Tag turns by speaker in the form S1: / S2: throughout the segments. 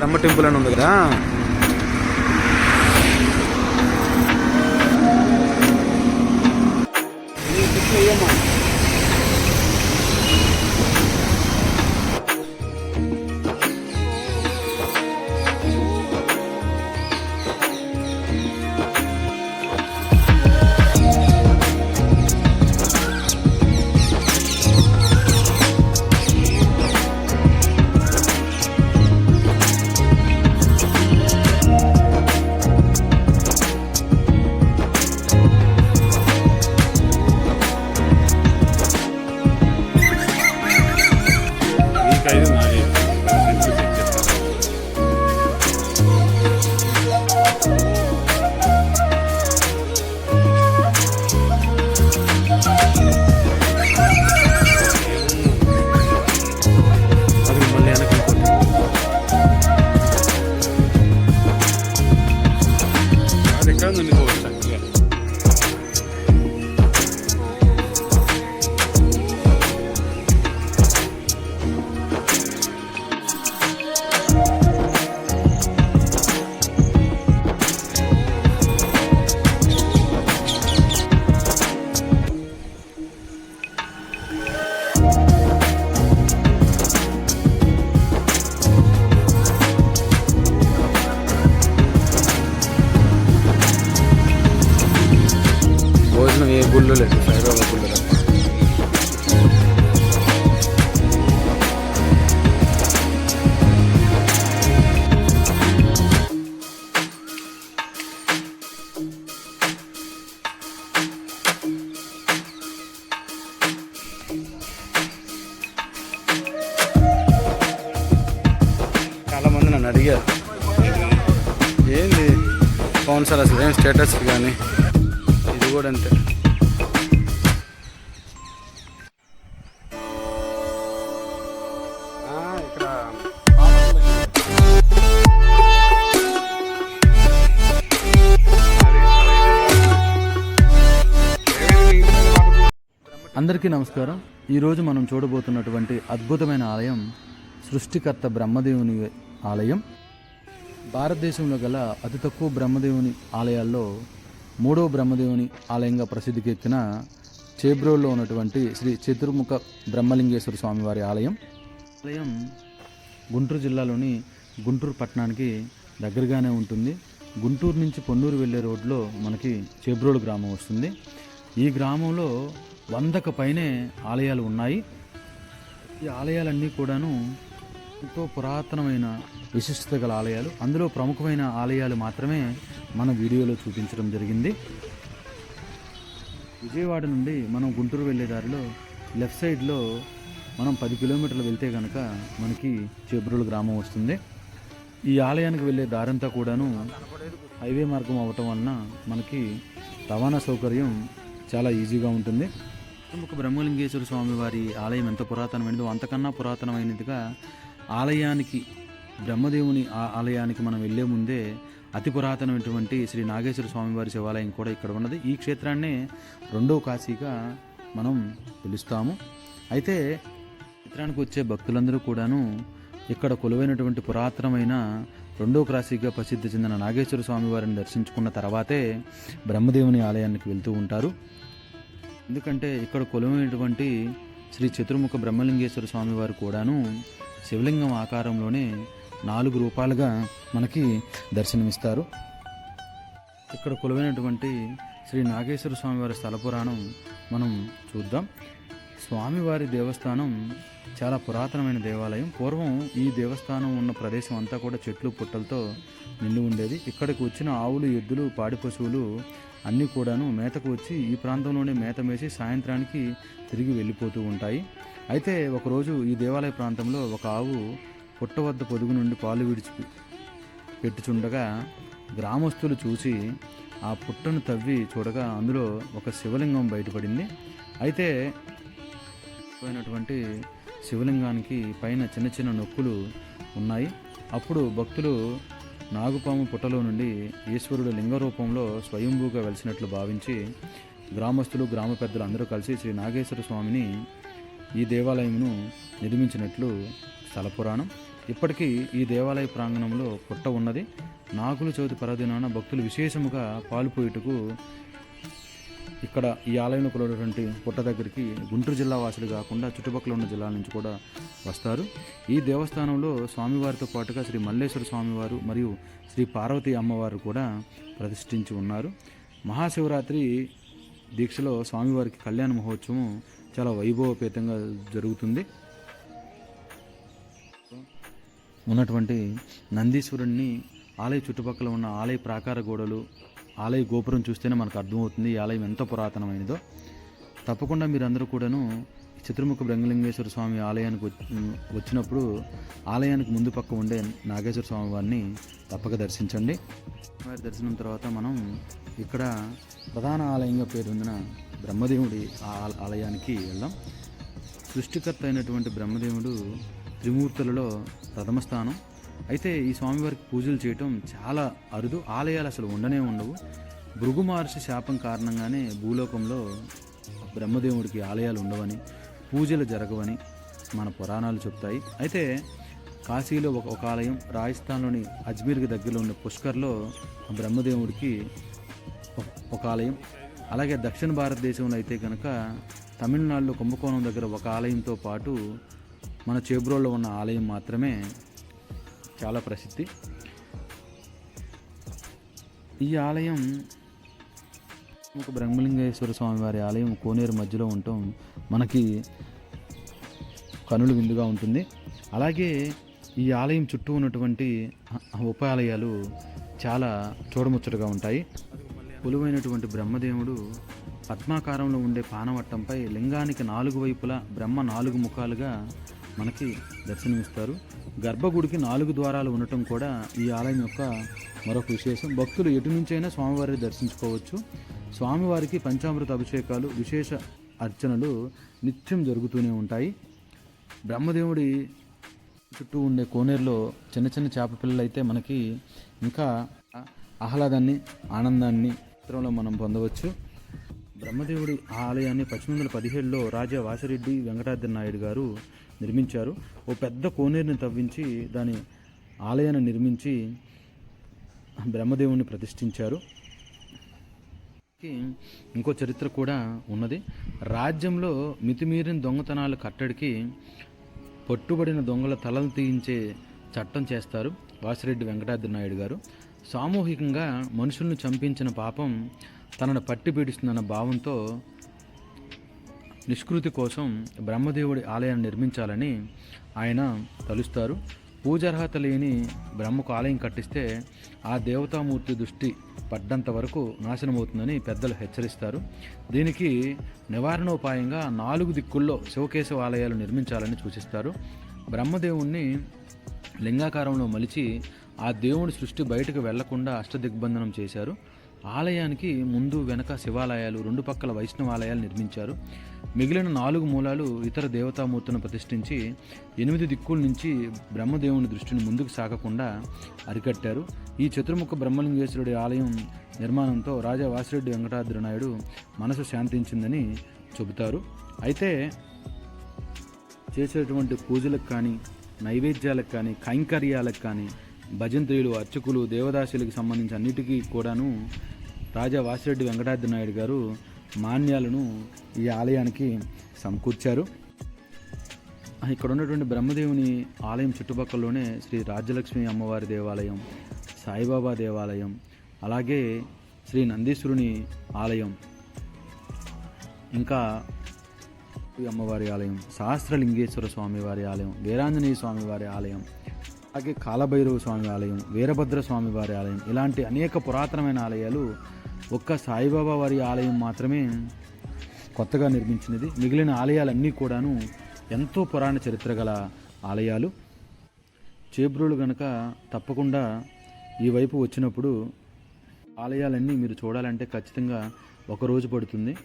S1: బ్రహ్మ temple అని ఉంది కదా
S2: మీకైదు
S1: అవును సార్ అసలు ఏం స్టేటస్ కానీ ఇది కూడా అంతే. అందరికీ నమస్కారం. ఈరోజు మనం చూడబోతున్నటువంటి అద్భుతమైన ఆలయం సృష్టికర్త బ్రహ్మదేవుని ఆలయం. భారతదేశంలో గల అతి తక్కువ బ్రహ్మదేవుని ఆలయాల్లో మూడవ బ్రహ్మదేవుని ఆలయంగా ప్రసిద్ధికెక్కిన చేబ్రోల్లో ఉన్నటువంటి శ్రీ చతుర్ముఖ బ్రహ్మలింగేశ్వర స్వామివారి ఆలయం. ఆలయం గుంటూరు జిల్లాలోని గుంటూరు పట్టణానికి దగ్గరగానే ఉంటుంది. గుంటూరు నుంచి పొన్నూరు వెళ్ళే రోడ్లో మనకి చేబ్రోలు గ్రామం వస్తుంది. ఈ గ్రామంలో వందకు పైనే ఆలయాలు ఉన్నాయి. ఈ ఆలయాలన్నీ కూడాను ఎంతో పురాతనమైన విశిష్టత గల ఆలయాలు. అందులో ప్రముఖమైన ఆలయాలు మాత్రమే మన వీడియోలో చూపించడం జరిగింది. విజయవాడ నుండి మనం గుంటూరు వెళ్ళే దారిలో లెఫ్ట్ సైడ్లో మనం పది కిలోమీటర్లు వెళ్తే కనుక మనకి చేబ్రోలు గ్రామం వస్తుంది. ఈ ఆలయానికి వెళ్ళే దారంతా కూడాను హైవే మార్గం అవ్వటం వలన మనకి రవాణా సౌకర్యం చాలా ఈజీగా ఉంటుంది. ఒక బ్రహ్మలింగేశ్వర స్వామి వారి ఆలయం ఎంత పురాతనమైనదో అంతకన్నా పురాతనమైనదిగా ఆలయానికి బ్రహ్మదేవుని ఆ- ఆలయానికి మనం వెళ్ళే ముందే అతి పురాతనమైనటువంటి శ్రీ నాగేశ్వర స్వామివారి శివాలయం కూడా ఇక్కడ ఉన్నది. ఈ క్షేత్రాన్నే రెండవ కాశీగా మనం పిలుస్తాము. అయితే చిత్రానికి వచ్చే భక్తులందరూ కూడాను ఇక్కడ కొలువైనటువంటి పురాతనమైన రెండో కాశీగా ప్రసిద్ధి చెందిన నాగేశ్వర స్వామివారిని దర్శించుకున్న తర్వాతే బ్రహ్మదేవుని ఆలయానికి వెళ్తూ ఉంటారు. ఎందుకంటే ఇక్కడ కొలువైనటువంటి శ్రీ చతుర్ముఖ బ్రహ్మలింగేశ్వర స్వామి వారు కూడాను శివలింగం ఆకారంలోనే నాలుగు రూపాలుగా మనకి దర్శనమిస్తారు. ఇక్కడ కొలువైనటువంటి శ్రీ నాగేశ్వర స్వామివారి స్థల పురాణం మనం చూద్దాం. స్వామివారి దేవస్థానం చాలా పురాతనమైన దేవాలయం. పూర్వం ఈ దేవస్థానం ఉన్న ప్రదేశం అంతా కూడా చెట్లు పుట్టలతో నిండి ఉండేది. ఇక్కడికి వచ్చిన ఆవులు ఎద్దులు పాడి పశువులు అన్నీ కూడాను మేతకు వచ్చి ఈ ప్రాంతంలోనే మేత మేసి సాయంత్రానికి తిరిగి వెళ్ళిపోతూ ఉంటాయి. అయితే ఒకరోజు ఈ దేవాలయ ప్రాంతంలో ఒక ఆవు పుట్ట వద్ద పొదుగు నుండి పాలు విడిచి పెట్టుచుండగా గ్రామస్తులు చూసి ఆ పుట్టను తవ్వి చూడగా అందులో ఒక శివలింగం బయటపడింది. అయితే పోయినటువంటి శివలింగానికి పైన చిన్న చిన్న నొక్కులు ఉన్నాయి. అప్పుడు భక్తులు నాగుపాము పుట్టలో నుండి ఈశ్వరుడు లింగ రూపంలో స్వయంభూగా వెలిసినట్లు భావించి గ్రామస్తులు గ్రామ పెద్దలు అందరూ కలిసి శ్రీ నాగేశ్వర స్వామిని ఈ దేవాలయమును నిర్మించినట్లు స్థలపురాణం. ఇప్పటికీ ఈ దేవాలయ ప్రాంగణంలో పుట్ట ఉన్నది. నాగుల చవితి పరదినాన భక్తులు విశేషముగా పాలుపోయిటకు ఇక్కడ ఈ ఆలయంలో కొలటువంటి పుట్ట దగ్గరికి గుంటూరు జిల్లా వాసులు కాకుండా చుట్టుపక్కల ఉన్న జిల్లాల నుంచి కూడా వస్తారు. ఈ దేవస్థానంలో స్వామివారితో పాటుగా శ్రీ మల్లేశ్వర స్వామివారు మరియు శ్రీ పార్వతీ అమ్మవారు కూడా ప్రతిష్ఠించి ఉన్నారు. మహాశివరాత్రి దీక్షలో స్వామివారికి కళ్యాణ మహోత్సవం చాలా వైభవపేతంగా జరుగుతుంది. ఉన్నటువంటి నందీశ్వరుణ్ణి ఆలయ చుట్టుపక్కల ఉన్న ఆలయ ప్రాకార గోడలు ఆలయ గోపురం చూస్తేనే మనకు అర్థమవుతుంది ఈ ఆలయం ఎంత పురాతనమైనదో. తప్పకుండా మీరందరూ కూడాను చతుర్ముఖ బ్రహ్మలింగేశ్వర స్వామి ఆలయానికి వచ్చి- వచ్చినప్పుడు ఆలయానికి ముందు పక్క ఉండే నాగేశ్వర స్వామి వారిని తప్పక దర్శించండి. వారి దర్శనం తర్వాత మనం ఇక్కడ ప్రధాన ఆలయంగా పేరుందిన బ్రహ్మదేవుడి ఆ- ఆలయానికి వెళ్దాం. సృష్టికర్త అయినటువంటి బ్రహ్మదేవుడు త్రిమూర్తులలో ప్రథమ స్థానం. అయితే ఈ స్వామివారికి పూజలు చేయటం చాలా అరుదు. ఆలయాలు అసలు ఉండనే ఉండవు. భృగు మహర్షి శాపం కారణంగానే భూలోకంలో బ్రహ్మదేవుడికి ఆలయాలు ఉండవని పూజలు జరగవని మన పురాణాలు చెప్తాయి. అయితే కాశీలో ఒక ఒక ఆలయం రాజస్థాన్లోని అజ్మీర్కి దగ్గరలో ఉన్న పుష్కర్లో బ్రహ్మదేవుడికి ఒక- ఒక ఆలయం. అలాగే దక్షిణ భారతదేశంలో అయితే కనుక తమిళనాడులో కుంభకోణం దగ్గర ఒక ఆలయంతో పాటు మన చేబ్రోల్లో ఉన్న ఆలయం మాత్రమే చాలా ప్రసిద్ధి. ఈ ఆలయం ఒక బ్రహ్మలింగేశ్వర స్వామి వారి ఆలయం కోనేరు మధ్యలో ఉండటం మనకి కనులు విందుగా ఉంటుంది. అలాగే ఈ ఆలయం చుట్టూ ఉన్నటువంటి ఉప ఆలయాలు చాలా చూడముచ్చటగా ఉంటాయి. కొలువైనటువంటి బ్రహ్మదేవుడు పద్మాకారంలో ఉండే పానవట్టంపై లింగానికి నాలుగు వైపులా బ్రహ్మ నాలుగు ముఖాలుగా మనకి దర్శనమిస్తారు. గర్భగుడికి నాలుగు ద్వారాలు ఉండటం కూడా ఈ ఆలయం యొక్క మరొక విశేషం. భక్తులు ఎటు నుంచైనా స్వామివారిని దర్శించుకోవచ్చు. స్వామివారికి పంచామృత అభిషేకాలు విశేష అర్చనలు నిత్యం జరుగుతూనే ఉంటాయి. బ్రహ్మదేవుడి చుట్టూ ఉండే కోనేరులో చిన్న చిన్న చేప పిల్లలు అయితే మనకి ఇంకా ఆహ్లాదాన్ని ఆనందాన్ని చిత్రంలో మనం పొందవచ్చు. బ్రహ్మదేవుడి ఆ ఆలయాన్ని పద్దెనిమిది వందల పదిహేడులో రాజా వాసిరెడ్డి వెంకటాద్రి నాయుడు గారు నిర్మించారు. ఓ పెద్ద కోనేరుని తవ్వించి దాని ఆలయాన్ని నిర్మించి బ్రహ్మదేవుని ప్రతిష్ఠించారు. ఇంకో చరిత్ర కూడా ఉన్నది. రాజ్యంలో మితిమీరిన దొంగతనాల కట్టడికి పట్టుబడిన దొంగల తలలు తీయించే చట్టం చేస్తారు వాసిరెడ్డి వెంకటాద్రి నాయుడు గారు. సామూహికంగా మనుషులను చంపించిన పాపం తనను పట్టి పీడిస్తుందన్న భావంతో నిష్కృతి కోసం బ్రహ్మదేవుడి ఆలయాన్ని నిర్మించాలని ఆయన తలుస్తారు. పూజార్హత లేని బ్రహ్మకు ఆలయం కట్టిస్తే ఆ దేవతామూర్తి దృష్టి పడ్డంత వరకు నాశనమవుతుందని పెద్దలు హెచ్చరిస్తారు. దీనికి నివారణోపాయంగా నాలుగు దిక్కుల్లో శివకేశవ ఆలయాలు నిర్మించాలని సూచిస్తారు. బ్రహ్మదేవుణ్ణి లింగాకారంలో మలిచి ఆ దేవుడి సృష్టి బయటకు వెళ్ళకుండా అష్టదిగ్బంధనం చేశారు. ఆలయానికి ముందు వెనక శివాలయాలు రెండు పక్కల వైష్ణవాలయాలు నిర్మించారు. మిగిలిన నాలుగు మూలాలు ఇతర దేవతామూర్తులను ప్రతిష్ఠించి ఎనిమిది దిక్కుల నుంచి బ్రహ్మదేవుని దృష్టిని ముందుకు సాగకుండా అరికట్టారు. ఈ చతుర్ముఖ బ్రహ్మలింగేశ్వరుడి ఆలయం నిర్మాణంతో రాజా వాసిరెడ్డి వెంకటాద్రి నాయుడు మనసు శాంతించిందని చెబుతారు. అయితే చేసేటువంటి పూజలకు కానీ నైవేద్యాలకు కానీ కైంకర్యాలకు కానీ భజంత్రీలు అర్చకులు దేవదాసులకు సంబంధించి అన్నిటికీ కూడాను రాజా వాసిరెడ్డి వెంకటాద్రి నాయుడు గారు మాన్యాలను ఈ ఆలయానికి సమకూర్చారు. ఇక్కడ ఉన్నటువంటి బ్రహ్మదేవుని ఆలయం చుట్టుపక్కలలోనే శ్రీ రాజ్యలక్ష్మి అమ్మవారి దేవాలయం సాయిబాబా దేవాలయం అలాగే శ్రీ నందీశ్వరుని ఆలయం ఇంకా ఈ అమ్మవారి ఆలయం సహస్రలింగేశ్వర స్వామి వారి ఆలయం వీరాంజనేయ స్వామివారి ఆలయం అలాగే కాలభైరవ స్వామి ఆలయం వీరభద్ర స్వామి వారి ఆలయం ఇలాంటి అనేక పురాతనమైన ఆలయాలు ఒక్క సాయిబాబా వారి ఆలయం మాత్రమే కొత్తగా నిర్మించినది. మిగిలిన ఆలయాలన్నీ కూడాను ఎంతో పురాణ చరిత్ర గల ఆలయాలు. చేబ్రోలు గనక తప్పకుండా ఈ వైపు వచ్చినప్పుడు ఆలయాలన్నీ మీరు చూడాలంటే ఖచ్చితంగా ఒక రోజు పడుతుంది.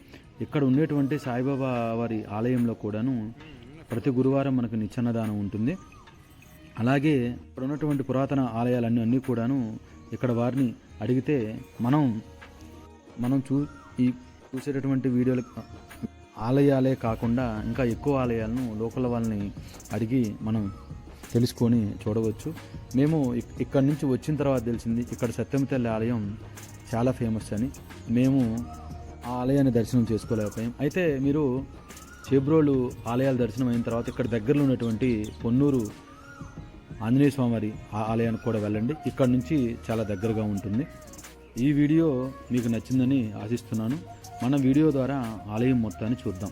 S1: ఇక్కడ ఉండేటువంటి సాయిబాబా వారి ఆలయంలో కూడాను ప్రతి గురువారం మనకు నిత్యన్నదానం ఉంటుంది. అలాగే ఇక్కడ ఉన్నటువంటి పురాతన ఆలయాలన్నీ అన్నీ కూడాను ఇక్కడ వారిని అడిగితే మనం మనం చూ ఈ చూసేటటువంటి వీడియోలు ఆలయాలే కాకుండా ఇంకా ఎక్కువ ఆలయాలను లోకల్ వాళ్ళని అడిగి మనం తెలుసుకొని చూడవచ్చు. మేము ఇక్కడి నుంచి వచ్చిన తర్వాత తెలిసింది ఇక్కడ సత్యమతల్లి ఆలయం చాలా ఫేమస్ అని. మేము ఆ ఆలయాన్ని దర్శనం చేసుకోలేకపోయాం. అయితే మీరు చేబ్రోలు ఆలయాల దర్శనం అయిన తర్వాత ఇక్కడ దగ్గరలో ఉన్నటువంటి పొన్నూరు ఆంజనేయ స్వామివారి ఆ ఆలయానికి కూడా వెళ్ళండి. ఇక్కడ నుంచి చాలా దగ్గరగా ఉంటుంది. ఈ వీడియో మీకు నచ్చిందని ఆశిస్తున్నాను. మన వీడియో ద్వారా ఆలయం మొత్తాన్ని చూద్దాం.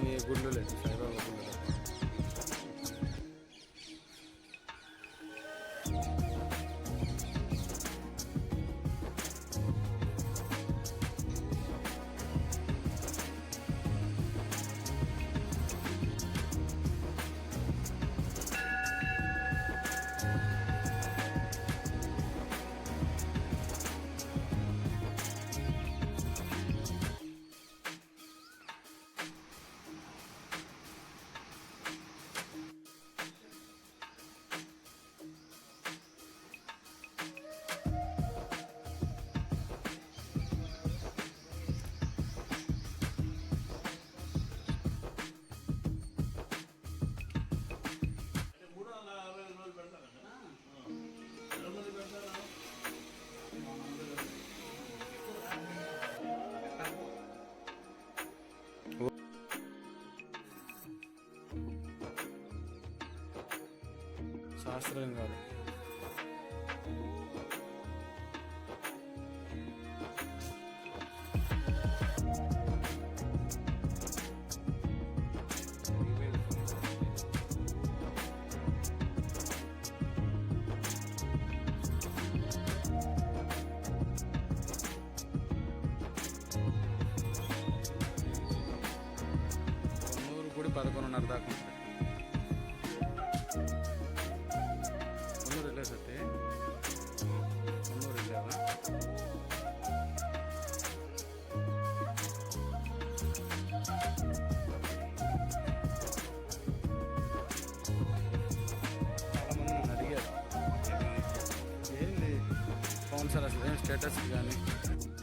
S2: భోజనం ఏ గుళ్ళు లేదు సాయిబాబా ఆశ్రయం కాదు. గుడి పదకొండున్నర దాకా सर स्टेटस जाने।